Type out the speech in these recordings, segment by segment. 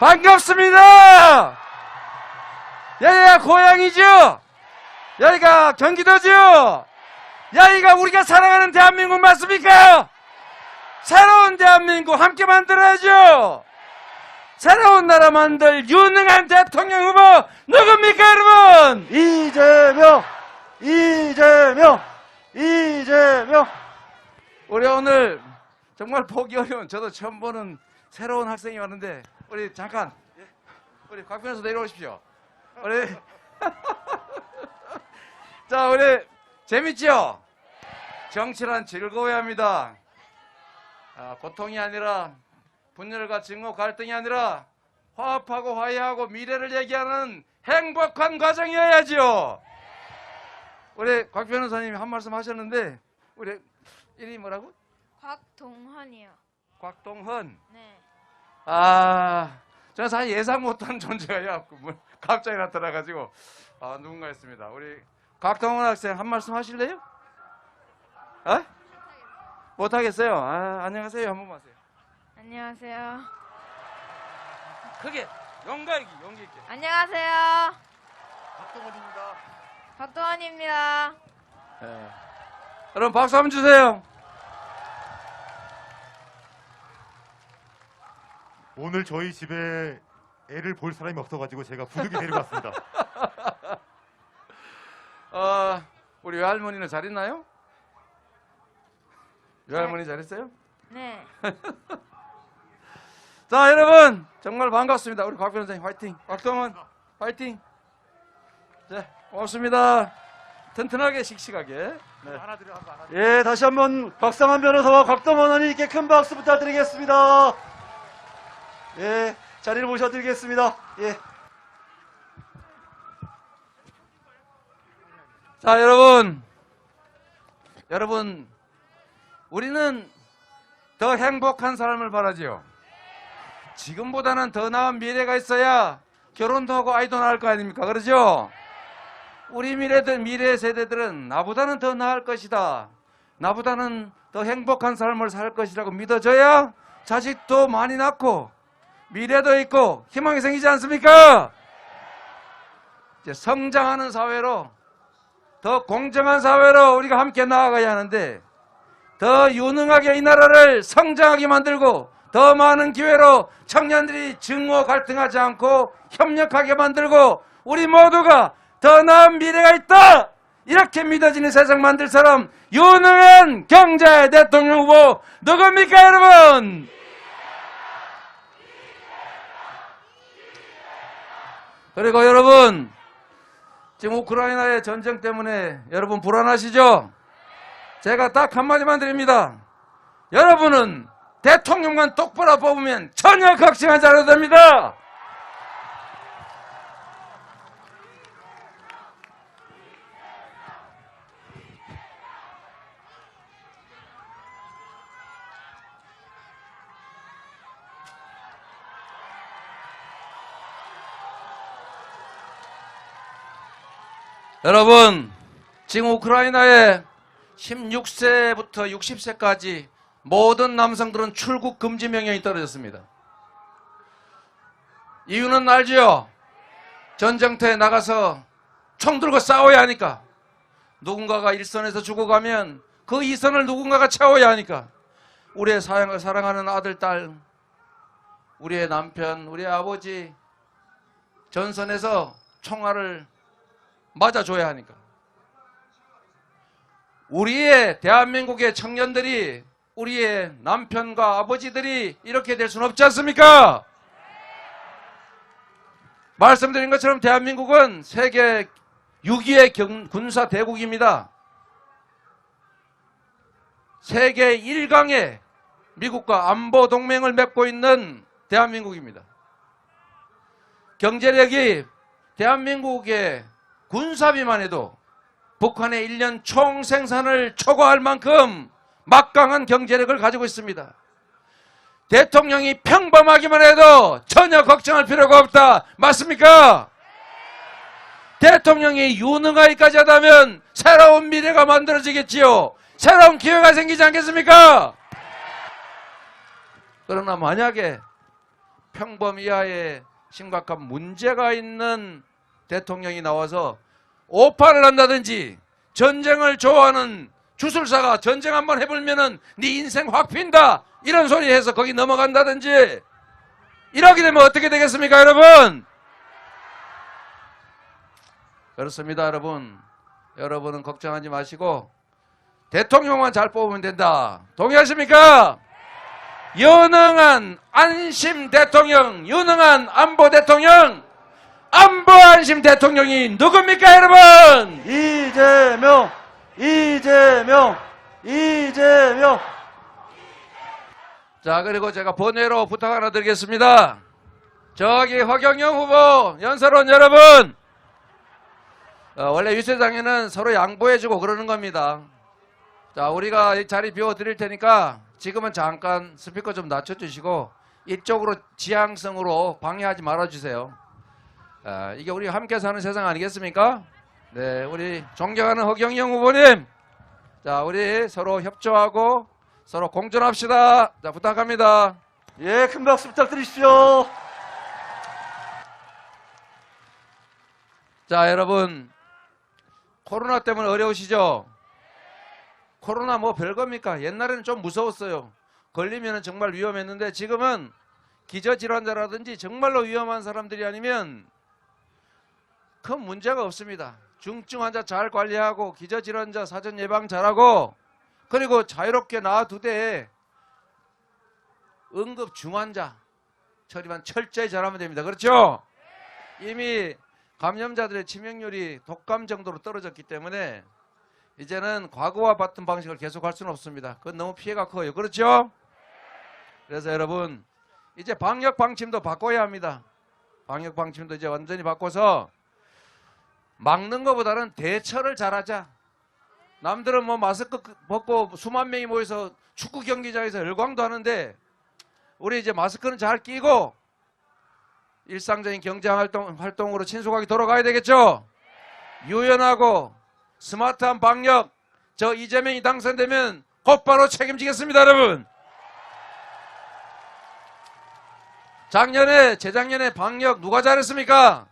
반갑습니다. 여기가 고향이죠? 여기가 경기도죠? 여기가 우리가 사랑하는 대한민국 맞습니까? 새로운 대한민국 함께 만들어야죠. 새로운 나라 만들 유능한 대통령 후보 누굽니까 여러분? 이재명! 이재명! 이재명! 우리 오늘 정말 보기 어려운 저도 처음 보는 새로운 학생이 왔는데 우리 잠깐 우리 곽 변호사 내려오십시오. 우리 자 우리 재밌죠? 정치란 즐거워야 합니다. 아, 고통이 아니라 분열과 증오 갈등이 아니라 화합하고 화해하고 미래를 얘기하는 행복한 과정이어야죠. 우리 곽 변호사님이 한 말씀 하셨는데 우리 이름이 뭐라고? 곽동헌이요. 곽동헌. 네. 아, 저는 사실 예상 못한 존재가 뭐 갑자기 나타나가지고 아, 누군가 했습니다. 우리 곽동헌 학생 한 말씀 하실래요? 어? 못하겠어요. 아, 안녕하세요. 한 번만 하세요. 안녕하세요. 크게 용기 있게 용기 있게. 안녕하세요. 박동원입니다. 곽동헌입니다. 예. 여러분 박수 한번 주세요. 오늘 저희 집에 애를 볼 사람이 없어가지고 제가 부득이 데려갔습니다. 어, 우리 외할머니는 잘 있나요? 외할머니 잘 있어요? 네. 자 여러분 정말 반갑습니다 우리 곽 변호사님 화이팅 곽동원 화이팅 자 고맙습니다 튼튼하게 씩씩하게 네. 하나 드려, 하나 예, 다시 한번 박상한 변호사와 곽동원 의원님께 큰 박수 부탁드리겠습니다. 예, 자리를 모셔드리겠습니다. 예. 자 여러분. 여러분 우리는 더 행복한 삶을 바라지요. 지금보다는 더 나은 미래가 있어야 결혼도 하고 아이도 낳을 거 아닙니까? 그러죠? 우리 미래들 미래 세대들은 나보다는 더 나을 것이다. 나보다는 더 행복한 삶을 살 것이라고 믿어져야 자식도 많이 낳고 미래도 있고 희망이 생기지 않습니까? 이제 성장하는 사회로 더 공정한 사회로 우리가 함께 나아가야 하는데 더 유능하게 이 나라를 성장하게 만들고 더 많은 기회로 청년들이 증오 갈등하지 않고 협력하게 만들고 우리 모두가 더 나은 미래가 있다! 이렇게 믿어지는 세상 만들 사람 유능한 경제 대통령 후보 누굽니까 여러분 그리고 여러분 지금 우크라이나의 전쟁 때문에 여러분 불안하시죠? 제가 딱 한마디만 드립니다. 여러분은 대통령만 똑바로 뽑으면 전혀 걱정하지 않아도 됩니다. 여러분, 지금 우크라이나에 16세부터 60세까지 모든 남성들은 출국 금지 명령이 떨어졌습니다. 이유는 알지요? 전쟁터에 나가서 총 들고 싸워야 하니까. 누군가가 일선에서 죽어가면 그 이선을 누군가가 채워야 하니까. 우리의 사랑을 사랑하는 아들, 딸, 우리의 남편, 우리의 아버지, 전선에서 총알을 맞아줘야 하니까. 우리의 대한민국의 청년들이 우리의 남편과 아버지들이 이렇게 될 수는 없지 않습니까? 말씀드린 것처럼 대한민국은 세계 6위의 군사 대국입니다. 세계 1강의 미국과 안보 동맹을 맺고 있는 대한민국입니다. 경제력이 대한민국의 군사비만 해도 북한의 1년 총 생산을 초과할 만큼 막강한 경제력을 가지고 있습니다. 대통령이 평범하기만 해도 전혀 걱정할 필요가 없다. 맞습니까? 대통령이 유능하기까지 하다면 새로운 미래가 만들어지겠지요. 새로운 기회가 생기지 않겠습니까? 그러나 만약에 평범 이하의 심각한 문제가 있는 대통령이 나와서 오파를 한다든지 전쟁을 좋아하는 주술사가 전쟁 한번 해보면은 네 인생 확 핀다. 이런 소리 해서 거기 넘어간다든지. 이러게 되면 어떻게 되겠습니까 여러분? 그렇습니다 여러분. 여러분은 걱정하지 마시고 대통령만 잘 뽑으면 된다. 동의하십니까? 유능한 안심 대통령 유능한 안보 대통령 안보 안심 대통령이 누굽니까 여러분? 이재명, 이재명, 이재명. 자 그리고 제가 번외로 부탁 하나 드리겠습니다. 저기 허경영 후보 연설원 여러분. 어, 원래 유세장에는 서로 양보해주고 그러는 겁니다. 자 우리가 이 자리 비워 드릴 테니까 지금은 잠깐 스피커 좀 낮춰주시고 이쪽으로 지향성으로 방해하지 말아주세요 아, 이게 우리 함께 사는 세상 아니겠습니까 네 우리 존경하는 허경영 후보님 자 우리 서로 협조하고 서로 공존합시다. 자, 부탁합니다. 예, 큰 박수 부탁드리십시오. 자, 여러분. 코로나 때문에 어려우시죠? 코로나 뭐 별겁니까? 옛날에는 좀 무서웠어요. 걸리면 정말 위험했는데 지금은 기저질환자라든지 정말로 위험한 사람들이 아니면 큰 문제가 없습니다. 중증 환자 잘 관리하고 기저질환자 사전 예방 잘하고 그리고 자유롭게 놔두되 응급 중환자 처리만 철저히 잘하면 됩니다. 그렇죠? 이미 감염자들의 치명률이 독감 정도로 떨어졌기 때문에 이제는 과거와 같은 방식을 계속할 수는 없습니다. 그건 너무 피해가 커요. 그렇죠? 그래서 여러분 이제 방역 방침도 바꿔야 합니다. 방역 방침도 이제 완전히 바꿔서 막는 것보다는 대처를 잘하자. 남들은 뭐 마스크 벗고 수만 명이 모여서 축구 경기장에서 열광도 하는데 우리 이제 마스크는 잘 끼고 일상적인 경제 활동, 활동으로 친숙하게 돌아가야 되겠죠? 유연하고 스마트한 방역, 저 이재명이 당선되면 곧바로 책임지겠습니다, 여러분. 작년에, 재작년에 방역 누가 잘했습니까?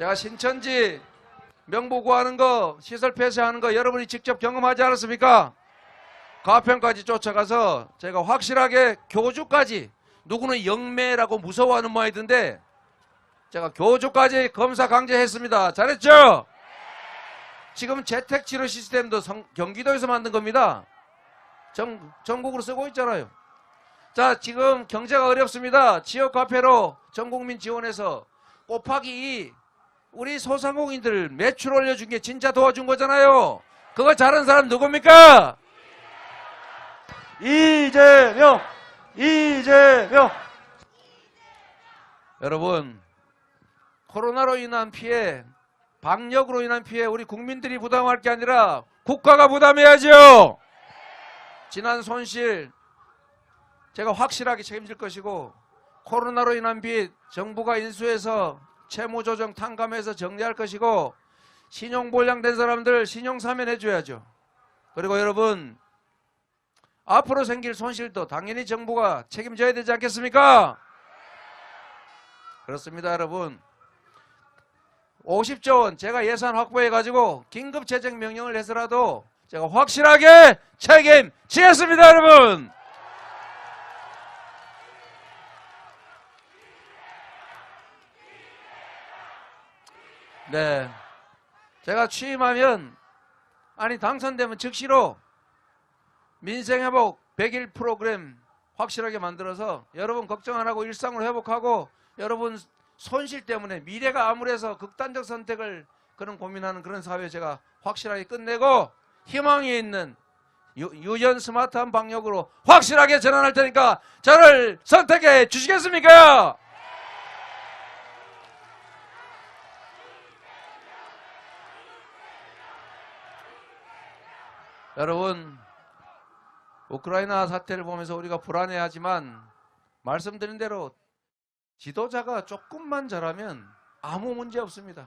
제가 신천지 명부 구하는 거, 시설 폐쇄하는 거 여러분이 직접 경험하지 않았습니까? 가평까지 쫓아가서 제가 확실하게 교주까지 누구는 영매라고 무서워하는 모양이던데 제가 교주까지 검사 강제했습니다. 잘했죠? 지금 재택 치료 시스템도 성- 경기도에서 만든 겁니다. 전, 전국으로 쓰고 있잖아요. 자, 지금 경제가 어렵습니다. 지역 화폐로 전 국민 지원해서 곱하기 2 우리 소상공인들 매출 올려준 게 진짜 도와준 거잖아요. 그거 잘한 사람 누굽니까? 이재명, 이재명. 여러분, 코로나로 인한 피해, 방역으로 인한 피해 우리 국민들이 부담할 게 아니라 국가가 부담해야죠. 지난 손실 제가 확실하게 책임질 것이고 코로나로 인한 빚 정부가 인수해서 채무조정 탕감해서 정리할 것이고 신용불량된 사람들 신용 사면해 줘야죠. 그리고 여러분 앞으로 생길 손실도 당연히 정부가 책임져야 되지 않겠습니까? 그렇습니다, 여러분. 50조 원 제가 예산 확보해 가지고 긴급 재정 명령을 해서라도 제가 확실하게 책임지겠습니다, 여러분. 네. 제가 취임하면 아니 당선되면 즉시로 민생회복 100일 프로그램 확실하게 만들어서 여러분 걱정 안 하고 일상으로 회복하고 여러분 손실 때문에 미래가 암울해서 극단적 선택을 그런 고민하는 그런 사회 제가 확실하게 끝내고 희망이 있는 유, 유연 스마트한 방역으로 확실하게 전환할 테니까 저를 선택해 주시겠습니까? 여러분 우크라이나 사태를 보면서 우리가 불안해하지만 말씀드린 대로 지도자가 조금만 잘하면 아무 문제 없습니다.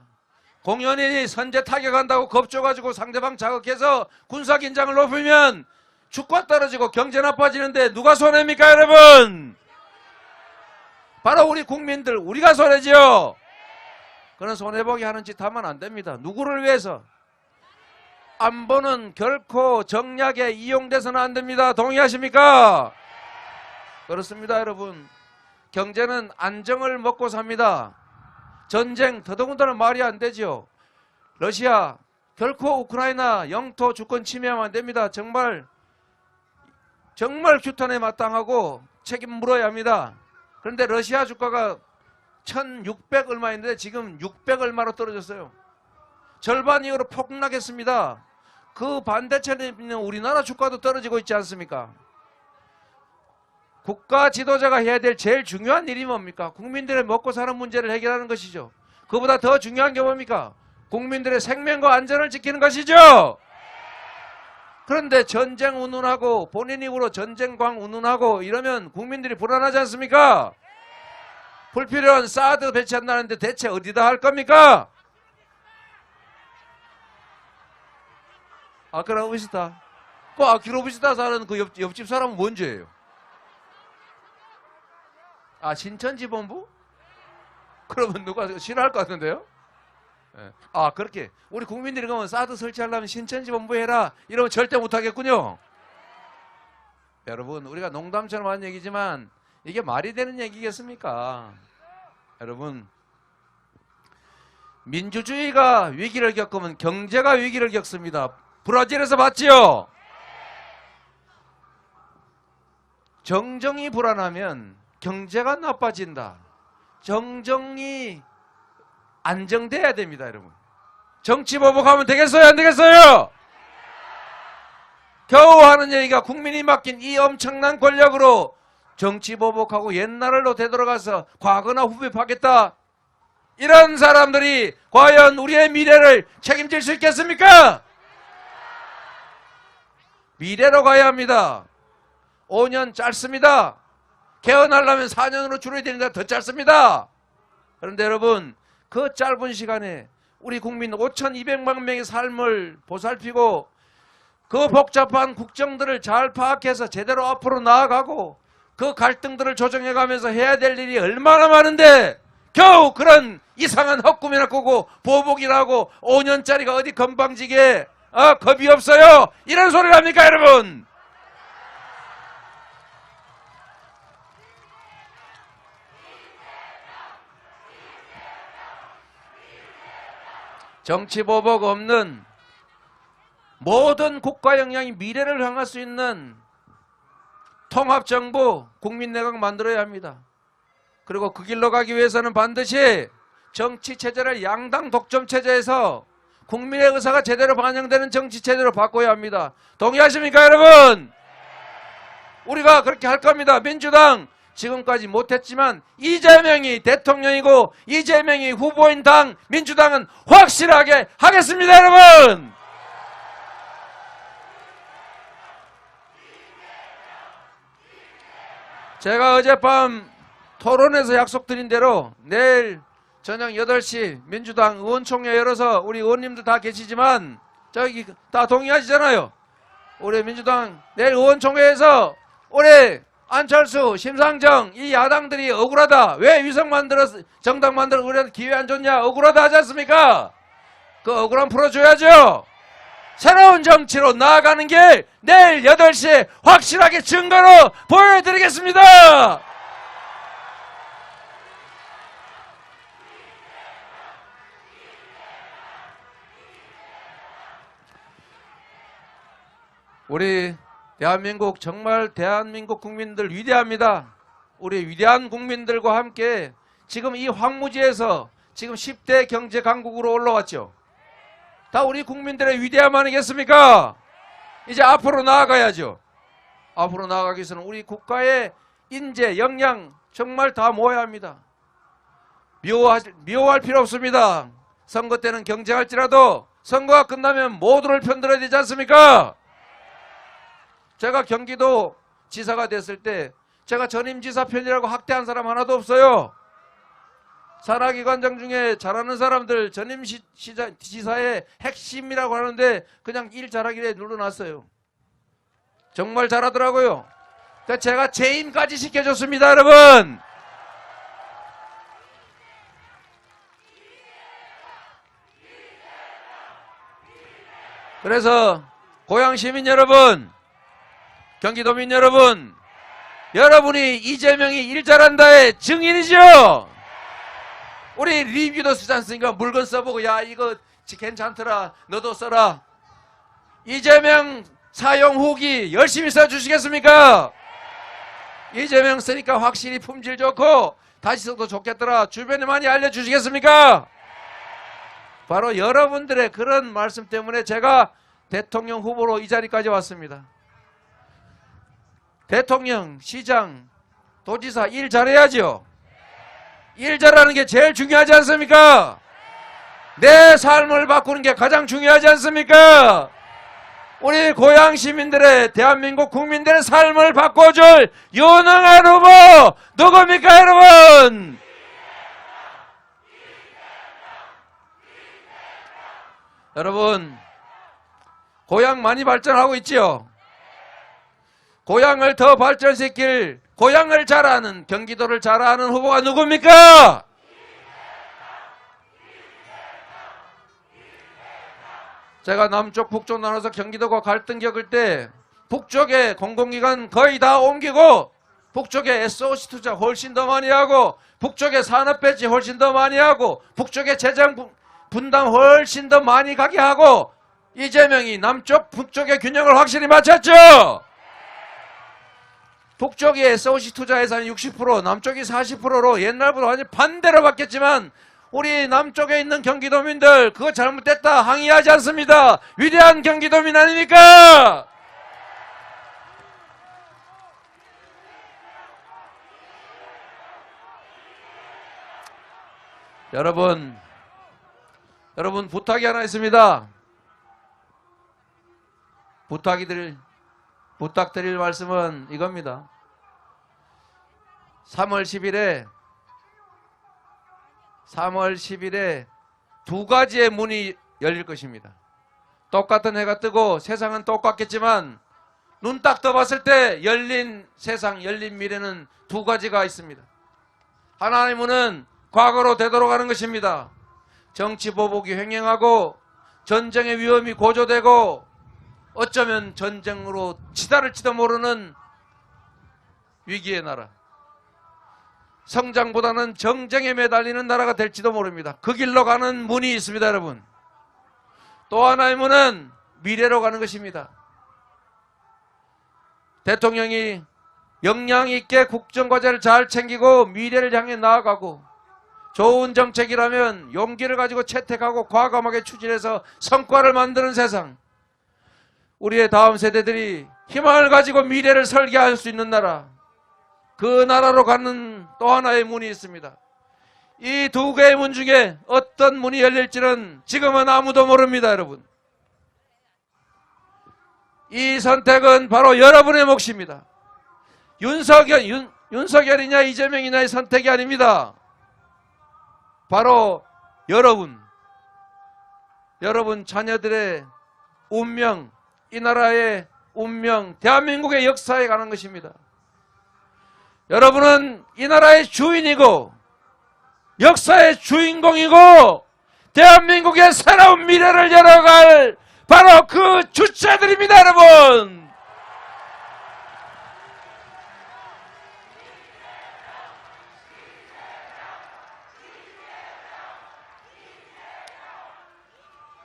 공연이 선제 타격한다고 겁줘가지고 상대방 자극해서 군사 긴장을 높이면 주가 떨어지고 경제 나빠지는데 누가 손해입니까 여러분? 바로 우리 국민들 우리가 손해지요. 그런 손해보기 하는 짓 하면 안 됩니다. 누구를 위해서? 안보는 결코 정략에 이용돼서는 안 됩니다. 동의하십니까? 그렇습니다, 여러분. 경제는 안정을 먹고 삽니다. 전쟁 더더군다나 말이 안 되죠. 러시아 결코 우크라이나 영토 주권 침해하면 안 됩니다. 정말 정말 규탄에 마땅하고 책임 물어야 합니다. 그런데 러시아 주가가 1600 얼마인데 지금 600 얼마로 떨어졌어요. 절반 이후로 폭락했습니다. 그 반대편에 있는 우리나라 주가도 떨어지고 있지 않습니까? 국가 지도자가 해야 될 제일 중요한 일이 뭡니까? 국민들의 먹고 사는 문제를 해결하는 것이죠. 그보다 더 중요한 게 뭡니까? 국민들의 생명과 안전을 지키는 것이죠. 그런데 전쟁 운운하고 본인 입으로 전쟁광 운운하고 이러면 국민들이 불안하지 않습니까? 불필요한 사드 배치한다는데 대체 어디다 할 겁니까? 아크라우비스타. 그 아크라우비스타 사는 그 옆, 옆집 사람은 뭔 죄예요? 아 신천지본부? 그러면 누가 싫어할 것 같은데요? 예. 아 그렇게 우리 국민들이 그러면 사드 설치하려면 신천지본부 해라 이러면 절대 못하겠군요. 여러분 우리가 농담처럼 하는 얘기지만 이게 말이 되는 얘기겠습니까? 여러분 민주주의가 위기를 겪으면 경제가 위기를 겪습니다. 브라질에서 봤지요? 정정이 불안하면 경제가 나빠진다. 정정이 안정돼야 됩니다, 여러분. 정치 보복하면 되겠어요, 안 되겠어요? 겨우 하는 얘기가 국민이 맡긴 이 엄청난 권력으로 정치 보복하고 옛날로 되돌아가서 과거나 후벼파겠다. 이런 사람들이 과연 우리의 미래를 책임질 수 있겠습니까? 미래로 가야 합니다. 5년 짧습니다. 개헌하려면 4년으로 줄여야 되는데 더 짧습니다. 그런데 여러분, 그 짧은 시간에 우리 국민 5,200만 명의 삶을 보살피고 그 복잡한 국정들을 잘 파악해서 제대로 앞으로 나아가고 그 갈등들을 조정해가면서 해야 될 일이 얼마나 많은데 겨우 그런 이상한 헛꿈이나 꾸고 보복이나 하고 5년짜리가 어디 건방지게 어, 겁이 없어요 이런 소리를 합니까 여러분 정치 보복 없는 모든 국가 역량이 미래를 향할 수 있는 통합정부 국민내각 만들어야 합니다. 그리고 그 길로 가기 위해서는 반드시 정치 체제를 양당 독점 체제에서 국민의 의사가 제대로 반영되는 정치 체제로 바꿔야 합니다. 동의하십니까, 여러분? 우리가 그렇게 할 겁니다. 민주당 지금까지 못했지만 이재명이 대통령이고 이재명이 후보인 당 민주당은 확실하게 하겠습니다, 여러분. 제가 어젯밤 토론에서 약속드린 대로 내일 저녁 8시 민주당 의원총회 열어서 우리 의원님들 다 계시지만 저기 다 동의하시잖아요. 우리 민주당 내일 의원총회에서 우리 안철수, 심상정 이 야당들이 억울하다. 왜 위성 만들어 정당 만들어 우리한테 기회 안 줬냐? 억울하다 하지 않습니까? 그 억울함 풀어줘야죠. 새로운 정치로 나아가는 길 내일 8시에 확실하게 증거로 보여드리겠습니다. 우리 대한민국 정말 대한민국 국민들 위대합니다. 우리 위대한 국민들과 함께 지금 이 황무지에서 지금 10대 경제 강국으로 올라왔죠. 다 우리 국민들의 위대함 아니겠습니까? 이제 앞으로 나아가야죠. 앞으로 나아가기 위해서는 우리 국가의 인재, 역량 정말 다 모아야 합니다. 미워할, 미워할 필요 없습니다. 선거 때는 경쟁할지라도 선거가 끝나면 모두를 편들어야 되지 않습니까? 제가 경기도 지사가 됐을 때 제가 전임지사 편이라고 학대한 사람 하나도 없어요. 산하기관장 중에 잘하는 사람들 전임지사의 핵심이라고 하는데 그냥 일 잘하기에 눌러놨어요. 정말 잘하더라고요. 그러니까 제가 재임까지 시켜줬습니다 여러분. 그래서 고향 시민 여러분 경기도민 여러분, 여러분이 이재명이 일 잘한다의 증인이죠. 우리 리뷰도 쓰지 않습니까? 물건 써보고 야 이거 괜찮더라. 너도 써라. 이재명 사용 후기 열심히 써주시겠습니까? 이재명 쓰니까 확실히 품질 좋고 다시 써도 좋겠더라. 주변에 많이 알려주시겠습니까? 바로 여러분들의 그런 말씀 때문에 제가 대통령 후보로 이 자리까지 왔습니다. 대통령, 시장, 도지사 일 잘해야죠. 일 잘하는 게 제일 중요하지 않습니까? 내 삶을 바꾸는 게 가장 중요하지 않습니까? 우리 고향 시민들의 대한민국 국민들의 삶을 바꿔줄 유능한 후보 누굽니까 여러분? 여러분 고향 많이 발전하고 있지요? 고향을 더 발전시킬 고향을 잘 아는 경기도를 잘 아는 후보가 누굽니까? 제가 남쪽 북쪽 나눠서 경기도가 갈등 겪을 때 북쪽에 공공기관 거의 다 옮기고 북쪽에 SOC 투자 훨씬 더 많이 하고 북쪽에 산업 배치 훨씬 더 많이 하고 북쪽에 재정 분- 분담 훨씬 더 많이 가게 하고 이재명이 남쪽 북쪽의 균형을 확실히 맞췄죠. 북쪽이 SOC 투자 예산이 60% 남쪽이 40%로 옛날보다 완전 반대로 바뀌었지만 우리 남쪽에 있는 경기도민들 그거 잘못됐다 항의하지 않습니다. 위대한 경기도민 아닙니까? 여러분, 여러분 부탁이 하나 있습니다. 부탁이 드릴 부탁드릴 말씀은 이겁니다. 3월 10일에 3월 10일에 두 가지의 문이 열릴 것입니다. 똑같은 해가 뜨고 세상은 똑같겠지만 눈 딱 떠봤을 때 열린 세상, 열린 미래는 두 가지가 있습니다. 하나의 문은 과거로 되돌아가는 것입니다. 정치 보복이 횡행하고 전쟁의 위험이 고조되고 어쩌면 전쟁으로 치달을지도 모르는 위기의 나라. 성장보다는 정쟁에 매달리는 나라가 될지도 모릅니다. 그 길로 가는 문이 있습니다, 여러분. 또 하나의 문은 미래로 가는 것입니다. 대통령이 역량 있게 국정과제를 잘 챙기고 미래를 향해 나아가고 좋은 정책이라면 용기를 가지고 채택하고 과감하게 추진해서 성과를 만드는 세상. 우리의 다음 세대들이 희망을 가지고 미래를 설계할 수 있는 나라. 그 나라로 가는 또 하나의 문이 있습니다. 이 두 개의 문 중에 어떤 문이 열릴지는 지금은 아무도 모릅니다, 여러분. 이 선택은 바로 여러분의 몫입니다. 윤석열, 윤, 윤석열이냐 이재명이냐의 선택이 아닙니다. 바로 여러분, 여러분 자녀들의 운명, 이 나라의 운명, 대한민국의 역사에 관한 것입니다. 여러분은 이 나라의 주인이고 역사의 주인공이고 대한민국의 새로운 미래를 열어갈 바로 그 주체들입니다, 여러분.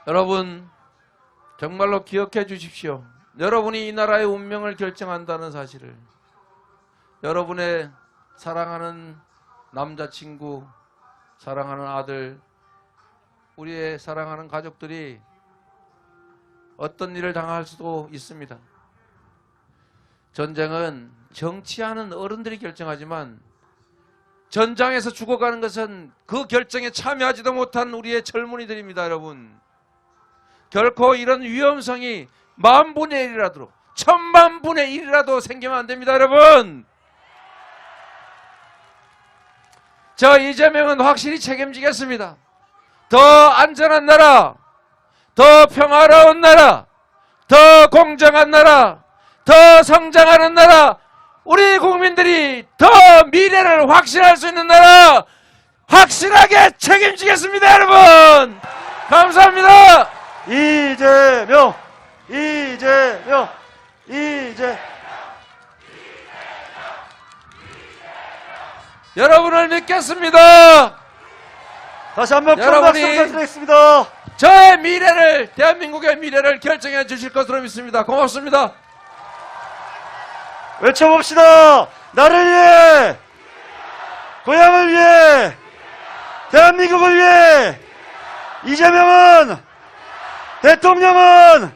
여러분 정말로 기억해 주십시오. 여러분이 이 나라의 운명을 결정한다는 사실을 여러분의 사랑하는 남자친구, 사랑하는 아들, 우리의 사랑하는 가족들이 어떤 일을 당할 수도 있습니다. 전쟁은 정치하는 어른들이 결정하지만 전장에서 죽어가는 것은 그 결정에 참여하지도 못한 우리의 젊은이들입니다, 여러분. 결코 이런 위험성이 만분의 일이라도 천만분의 일이라도 생기면 안 됩니다, 여러분. 저 이재명은 확실히 책임지겠습니다. 더 안전한 나라, 더 평화로운 나라, 더 공정한 나라, 더 성장하는 나라, 우리 국민들이 더 미래를 확신할 수 있는 나라, 확실하게 책임지겠습니다, 여러분! 감사합니다! 이재명 이재명, 이재. 여러분을 믿겠습니다. 다시 한번 큰 여러분이- 박수 부탁드리겠습니다. 저의 미래를 대한민국의 미래를 결정해 주실 것으로 믿습니다. 고맙습니다. 외쳐봅시다. 나를 위해, 고향을 위해, 대한민국을 위해, 이재명은, 대통령은,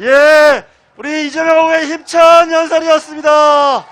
예, 우리 이재명 후보의 힘찬 연설이었습니다.